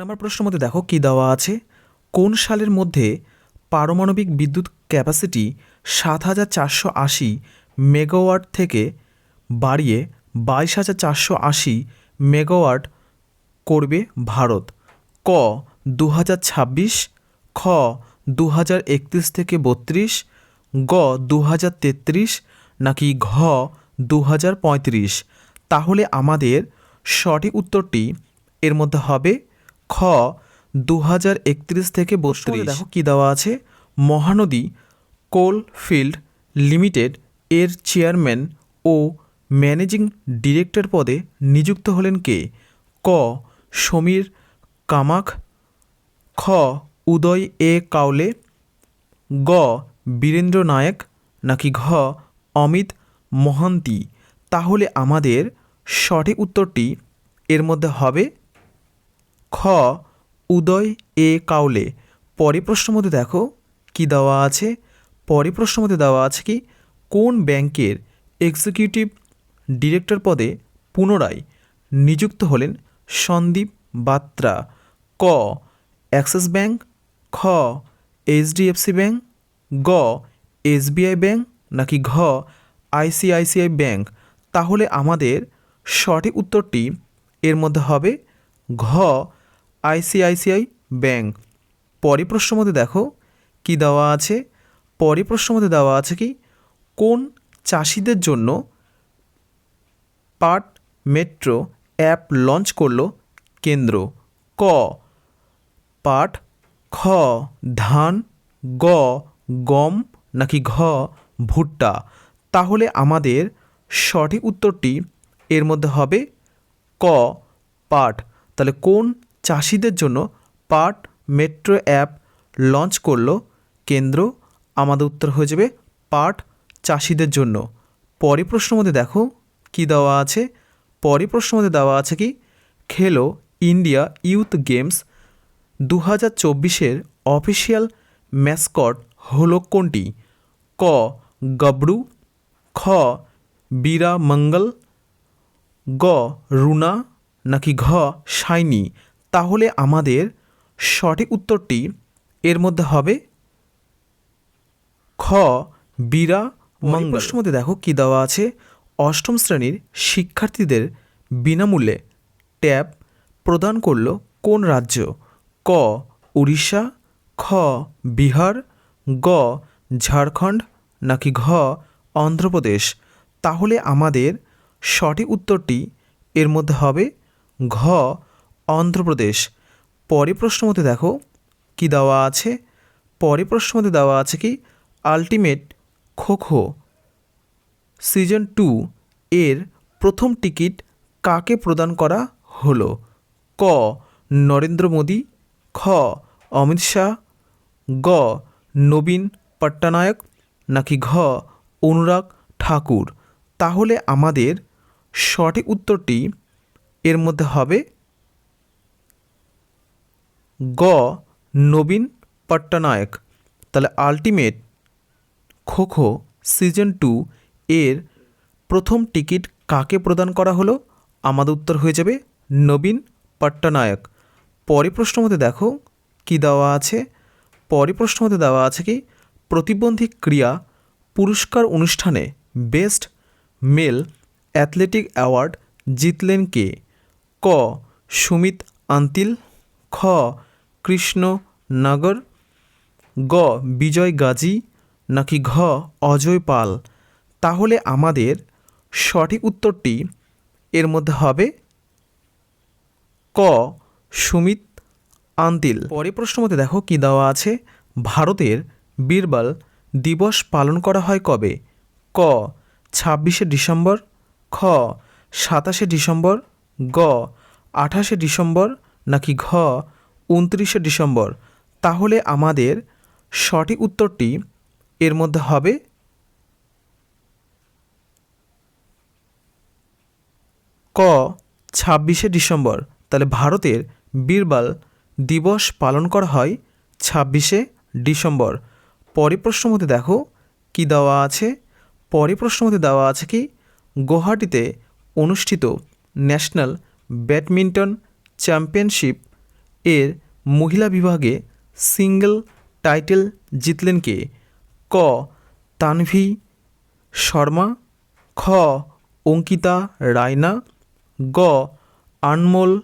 নম্বর প্রশ্ন মধ্যে দেখো কি দেওয়া আছে? কোন সালের মধ্যে পারমাণবিক বিদ্যুৎ ক্যাপাসিটি সাত হাজার চারশো আশি মেগাওয়াট থেকে বাড়িয়ে বাইশ হাজার চারশো আশি মেগাওয়াট করবে ভারত? ক দু হাজার ছাব্বিশ, খ দু হাজার একত্রিশ থেকে বত্রিশ, গ দু হাজার তেত্রিশ নাকি ঘ দু হাজার পঁয়ত্রিশ? তাহলে আমাদের সঠিক উত্তরটি এর মধ্যে হবে খ দু হাজার একত্রিশ থেকে বত্রিশ। দেখো কী দেওয়া আছে? মহানদী কোল ফিল্ড লিমিটেড এর চেয়ারম্যান ও ম্যানেজিং ডিরেক্টর পদে নিযুক্ত হলেন কে? ক সমীর কামাখ। খ উদয় এ কাউলে। গ বীরেন্দ্র নায়ক। নাকি ঘ অমিত মহান্তি। তাহলে আমাদের সঠিক উত্তরটি এর মধ্যে হবে খ, উদয় এ কাউলে। পরে প্রশ্ন মধ্যে দেখো, কি দেওয়া আছে? পরে প্রশ্ন মধ্যে দেওয়া আছে কি, কোন ব্যাংকের এক্সিকিউটিভ ডিরেক্টর পদে পুনরায় নিযুক্ত হলেন সন্দীপ বাত্রা? ক, অ্যাক্সিস ব্যাংক, খ, এইচডিএফসি ব্যাংক, গ, এসবিআই ব্যাংক, নাকি ঘ, আইসিআইসিআই ব্যাংক? তাহলে আমাদের সঠিক উত্তরটি এর মধ্যে হবে ঘ আইসিআইসিআই ব্যাঙ্ক পরে প্রশ্ন মধ্যে দেখো, কি দেওয়া আছে? পরে প্রশ্ন মধ্যে দেওয়া আছে কি, কোন চাষিদের জন্য পাট মেট্রো অ্যাপ লঞ্চ করল কেন্দ্র? ক, পাট, খ, ধান, গ, গম, নাকি ঘ, ভুট্টা? তাহলে আমাদের সঠিক উত্তরটি এর মধ্যে হবে ক, পাট। তাহলে কোন চাষিদের জন্য পাট, মেট্রো অ্যাপ লঞ্চ করল। কেন্দ্র আমাদের উত্তর হয়ে যাবে পাট চাষিদের জন্য। পরে প্রশ্ন মধ্যে দেখো কি দেওয়া আছে। পরে প্রশ্ন মধ্যে দেওয়া আছে কি, খেলো ইন্ডিয়া ইউথ গেমস দু হাজার চব্বিশের অফিসিয়াল ম্যাসকট হলো কোনটি? ক, গবরু, খ বীরা মঙ্গল গ, রুনা, নাকি ঘ, শাইনি? তাহলে আমাদের সঠিক উত্তরটি এর মধ্যে হবে খ বীরা মঙ্গল প্রশ্নের মধ্যে দেখো কি দেওয়া আছে। অষ্টম শ্রেণির শিক্ষার্থীদের বিনামূল্যে ট্যাব প্রদান করল কোন রাজ্য? ক উড়িষ্যা খ বিহার গ ঝাড়খণ্ড নাকি ঘ অন্ধ্রপ্রদেশ? তাহলে আমাদের সঠিক উত্তরটি এর মধ্যে হবে ঘ অন্ধ্রপ্রদেশ। পরে প্রশ্ন মধ্যে দেখো, কি দেওয়া আছে? পরে প্রশ্ন মধ্যে দেওয়া আছে কি ultimate kho kho season two এর প্রথম টিকিট কাকে প্রদান করা হলো? ক, নরেন্দ্র মোদী। খ, অমিত শাহ। গ, নবীন পট্টনায়ক। নাকি ঘ, অনুরাগ ঠাকুর। তাহলে আমাদের সঠিক উত্তরটি এর মধ্যে হবে গ, নবীন পট্টনায়ক। তাহলে ultimate kho kho season two এর প্রথম টিকিট কাকে প্রদান করা হলো? আমাদের উত্তর হয়ে যাবে নবীন পট্টনায়ক। পরে প্রশ্ন মধ্যে দেখো কি দেওয়া আছে? পরে প্রশ্ন মধ্যে দেওয়া আছে কি? প্রতিবন্ধী ক্রিয়া পুরস্কার অনুষ্ঠানে বেস্ট মেল অ্যাথলেটিক অ্যাওয়ার্ড জিতলেন কে? ক, সুমিত আন্তিল। খ কৃষ্ণ নগর গ. বিজয় গাজী নাকি ঘ. অজয় পাল? তাহলে আমাদের সঠিক উত্তরটি এর মধ্যে হবে ক. সুমিত আন্তিল। পরে প্রশ্ন মধ্যে দেখো কি দেওয়া আছে? ভারতের বীরবল দিবস পালন করা হয় কবে? ক. ছাব্বিশে ডিসেম্বর। খ. সাতাশে ডিসেম্বর। গ. আঠাশে ডিসেম্বর নাকি ঘ. উনত্রিশে ডিসেম্বর, তাহলে আমাদের সঠিক উত্তরটি এর মধ্যে হবে ক, ছাব্বিশে ডিসেম্বর, তাহলে ভারতের বীরবাল দিবস পালন করা হয় ছাব্বিশে ডিসেম্বর। পরে প্রশ্ন মধ্যে দেখো কি দেওয়া আছে? পরে প্রশ্ন মধ্যে দেওয়া আছে কি গুয়াহাটিতে অনুষ্ঠিত ন্যাশনাল ব্যাডমিন্টন চ্যাম্পিয়নশিপ এর মহিলা বিভাগে সিঙ্গেল টাইটেল জিতলেন কে? ক. তানভি শর্মা, খ. অঙ্কিতা রায়না, গ. আনমোল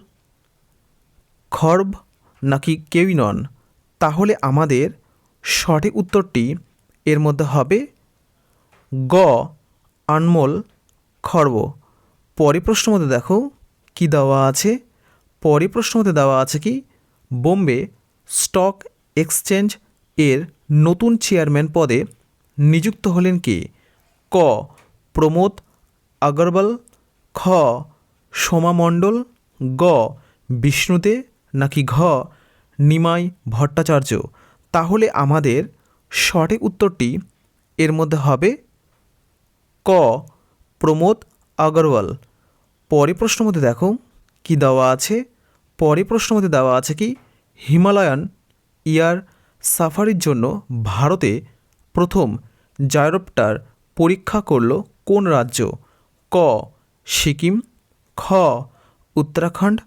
খর্ব, নাকি কেউই নন? তাহলে আমাদের সঠিক উত্তরটি এর মধ্যে হবে গ. আনমোল খর্ব। পরে প্রশ্ন মধ্যে দেখো কি দেওয়া আছে? পরে প্রশ্ন মধ্যে দেওয়া আছে কি বোম্বে স্টক এক্সচেঞ্জ এর নতুন চেয়ারম্যান পদে নিযুক্ত হলেন কে? ক. প্রমোদ আগরওয়াল। খ. সোমা মণ্ডল। গ. বিষ্ণুতে নাকি ঘ. নিমাই ভট্টাচার্য। তাহলে আমাদের সঠিক উত্তরটি এর মধ্যে হবে ক. প্রমোদ আগরওয়াল। পরে প্রশ্ন মধ্যে দেখো কি দেওয়া আছে? পরে প্রশ্ন মধ্যে দেওয়া আছে কি, হিমালয়ান ইয়ার সাফারির জন্য ভারতে প্রথম জায়রপ্টার পরীক্ষা করল কোন রাজ্য? ক, সিকিম, খ, উত্তরাখণ্ড,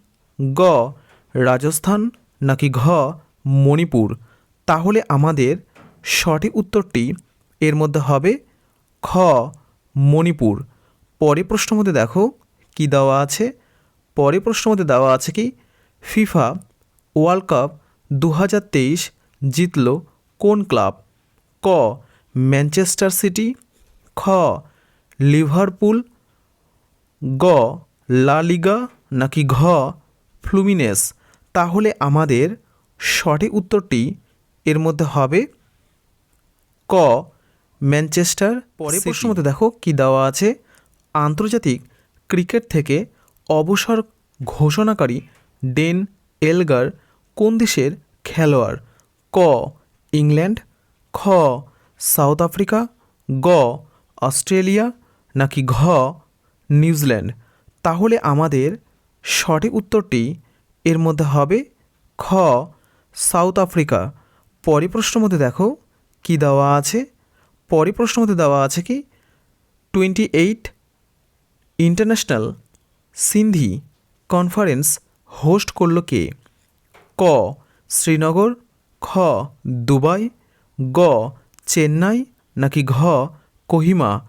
গ, রাজস্থান, নাকি ঘ, মণিপুর? তাহলে আমাদের সঠিক উত্তরটি এর মধ্যে হবে খ, মণিপুর। পরে প্রশ্ন মধ্যে দেখো কি দেওয়া আছে? পরে প্রশ্ন মধ্যে দেওয়া আছে কি ফিফা ওয়ার্ল্ড কাপ দু হাজার তেইশ জিতল কোন ক্লাব? ক. Manchester City. খ. লিভারপুল। গ. লা লিগা নাকি ঘ. ফ্লুমিনেস। তাহলে আমাদের সঠিক উত্তরটি এর মধ্যে হবে ক. ম্যানচেস্টার পরে প্রশ্ন মধ্যে দেখো কি দেওয়া আছে। আন্তর্জাতিক ক্রিকেট থেকে অবসর ঘোষণাকারী ডেন এলগার কোন দেশের খেলোয়াড়? ক, ইংল্যান্ড, খ, সাউথ আফ্রিকা, গ, অস্ট্রেলিয়া, নাকি ঘ, নিউজিল্যান্ড? তাহলে আমাদের সঠিক উত্তরটি এর মধ্যে হবে খ, সাউথ আফ্রিকা। পরে প্রশ্ন মধ্যে দেখো কি দেওয়া আছে। পরে প্রশ্ন মধ্যে দেওয়া আছে কি twenty eight international Sindhi conference host করল কে? ক, শ্রীনগর, খ, দুবাই, গ, চেন্নাই, নাকি ঘ, কোহিমা?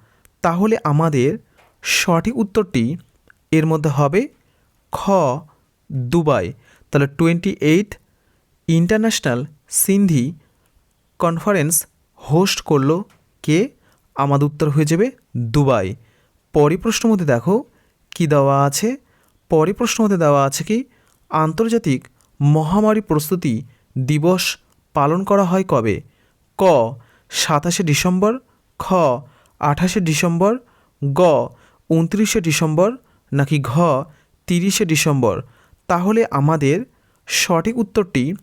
তাহলে আমাদের সঠিক উত্তরটি এর মধ্যে হবে খ, দুবাই। তাহলে twenty eight international Sindhi conference host করল কে? আমাদের উত্তর হয়ে যাবে দুবাই। পরে প্রশ্ন মধ্যে দেখো, কি দেওয়া আছে? পরে প্রশ্ন মধ্যে দেওয়া আছে কি, আন্তর্জাতিক মহামারী প্রস্তুতি দিবস পালন করা হয় কবে? ক, সাতাশে ডিসেম্বর, খ, আঠাশে ডিসেম্বর, গ, উনত্রিশে ডিসেম্বর নাকি ঘ, তিরিশে ডিসেম্বর? তাহলে আমাদের সঠিক উত্তরটি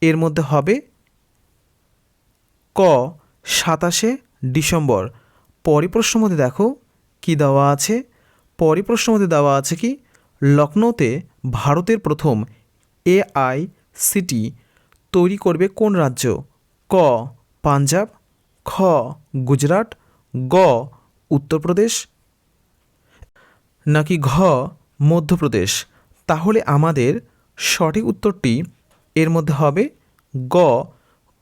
এর মধ্যে হবে ক, সাতাশে ডিসেম্বর। পরে প্রশ্ন মধ্যে দেখো কি দেওয়া আছে? পরে প্রশ্ন মধ্যে দেওয়া আছে কি লখনৌতে ভারতের প্রথম এআই সিটি তৈরি করবে কোন রাজ্য? ক, পাঞ্জাব, খ, গুজরাট, গ, উত্তরপ্রদেশ, নাকি ঘ, মধ্যপ্রদেশ? তাহলে আমাদের সঠিক উত্তরটি এর মধ্যে হবে গ,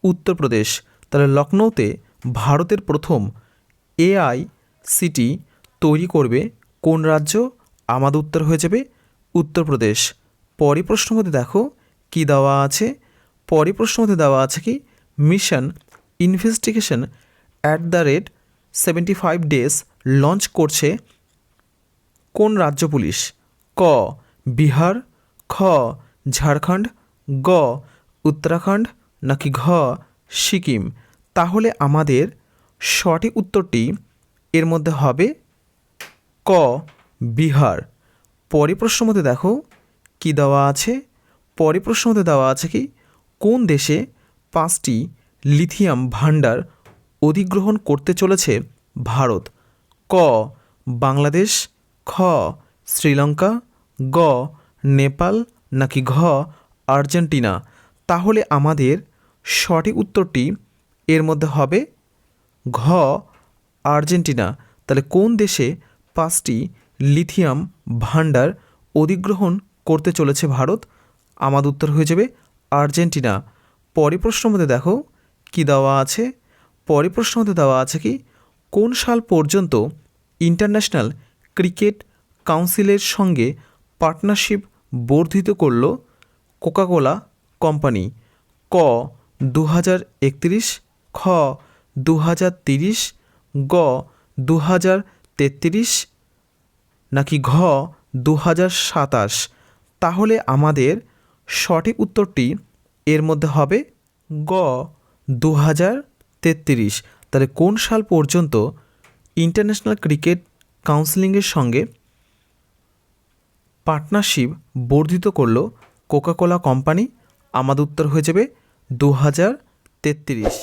উত্তরপ্রদেশ। তাহলে লখনৌতে ভারতের প্রথম এআই সিটি তৈরি করবে কোন রাজ্য? আমাদের উত্তর হয়ে যাবে উত্তরপ্রদেশ। পরে প্রশ্ন মধ্যে দেখো, কি দেওয়া আছে? পরে প্রশ্ন মধ্যে দেওয়া আছে কি mission investigation at the rate seventy five days launch করছে কোন রাজ্য পুলিশ? ক, বিহার, খ, ঝাড়খণ্ড, গ, উত্তরাখণ্ড, নাকি ঘ, সিকিম? তাহলে আমাদের সঠিক উত্তরটি এর মধ্যে হবে ক বিহার। পরে প্রশ্ন মধ্যে দেখো, কি দেওয়া আছে? পরে প্রশ্ন মধ্যে দেওয়া আছে কি, কোন দেশে পাঁচটি লিথিয়াম ভাণ্ডার অধিগ্রহণ করতে চলেছে ভারত? ক, বাংলাদেশ, খ, শ্রীলঙ্কা, গ, নেপাল, নাকি ঘ, আর্জেন্টিনা? তাহলে আমাদের সঠিক উত্তরটি এর মধ্যে হবে ঘ, আর্জেন্টিনা। তাহলে কোন দেশে পাঁচটি লিথিয়াম ভাণ্ডার অধিগ্রহণ করতে চলেছে ভারত। আমাদের উত্তর হয়ে যাবে আর্জেন্টিনা। পরে প্রশ্ন মধ্যে দেখো, কি দেওয়া আছে? পরে প্রশ্ন মধ্যে দেওয়া আছে কি, কোন সাল পর্যন্ত ইন্টারন্যাশনাল ক্রিকেট কাউন্সিলের সঙ্গে পার্টনারশিপ বর্ধিত করল কোকাকোলা কোম্পানি? ক দু হাজার একত্রিশ, খ দু হাজার তিরিশ, গ দু হাজার তেত্রিশ নাকি ঘ দু সাতাশ। তাহলে আমাদের সঠিক উত্তরটি এর মধ্যে হবে গ দু তেত্রিশ। তাহলে কোন সাল পর্যন্ত ইন্টারন্যাশনাল ক্রিকেট কাউন্সিলিংয়ের সঙ্গে পার্টনারশিপ বর্ধিত করল কোকাকোলা কোম্পানি? আমাদের উত্তর হয়ে যাবে দু হাজার তেত্রিশ।